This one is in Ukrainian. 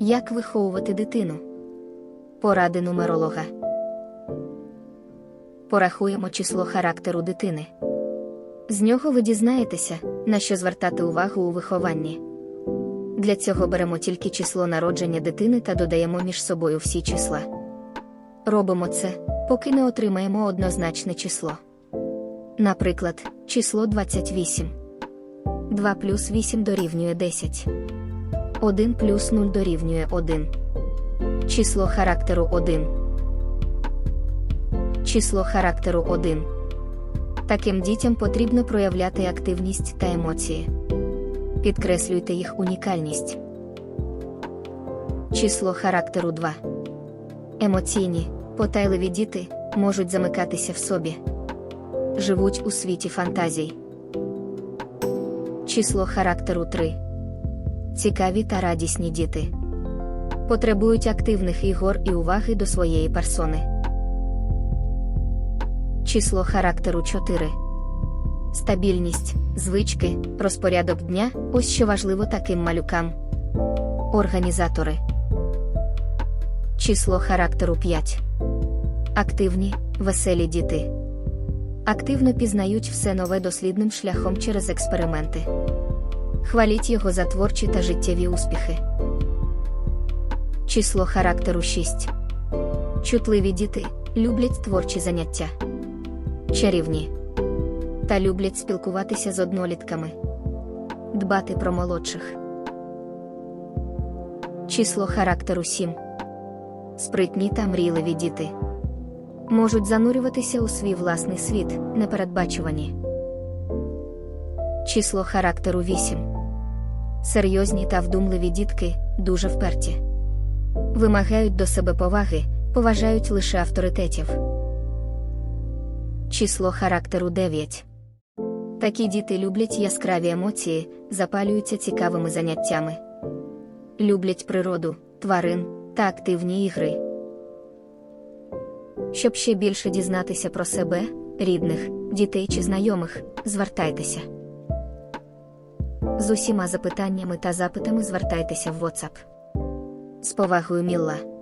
Як виховувати дитину? Поради нумеролога. Порахуємо число характеру дитини. З нього ви дізнаєтеся, на що звертати увагу у вихованні. Для цього беремо тільки число народження дитини та додаємо між собою всі числа. Робимо це, поки не отримаємо однозначне число. Наприклад, число 28. 2 плюс 8 дорівнює 10. 1 плюс 0 дорівнює 1. Число характеру 1. Число характеру 1. Таким дітям потрібно проявляти активність та емоції. Підкреслюйте їх унікальність. Число характеру 2. Емоційні, потайливі діти можуть замикатися в собі. Живуть у світі фантазій. Число характеру 3. Цікаві та радісні діти. Потребують активних ігор і уваги до своєї персони. Число характеру 4. Стабільність, звички, розпорядок дня ось що важливо таким малюкам. Організатори. Число характеру 5. Активні, веселі діти. Активно пізнають все нове дослідним шляхом через експерименти. Хваліть його за творчі та життєві успіхи. Число характеру 6. Чутливі діти люблять творчі заняття. Чарівні. Та люблять спілкуватися з однолітками. Дбати про молодших. Число характеру 7. Спритні та мрійливі діти. Можуть занурюватися у свій власний світ, непередбачувані. Число характеру 8. Серйозні та вдумливі дітки дуже вперті. Вимагають до себе поваги, поважають лише авторитетів. Число характеру 9. Такі діти люблять яскраві емоції, запалюються цікавими заняттями. Люблять природу, тварин та активні ігри. Щоб ще більше дізнатися про себе, рідних, дітей чи знайомих, звертайтеся. З усіма запитаннями та запитами звертайтеся в WhatsApp. З повагою Мілла.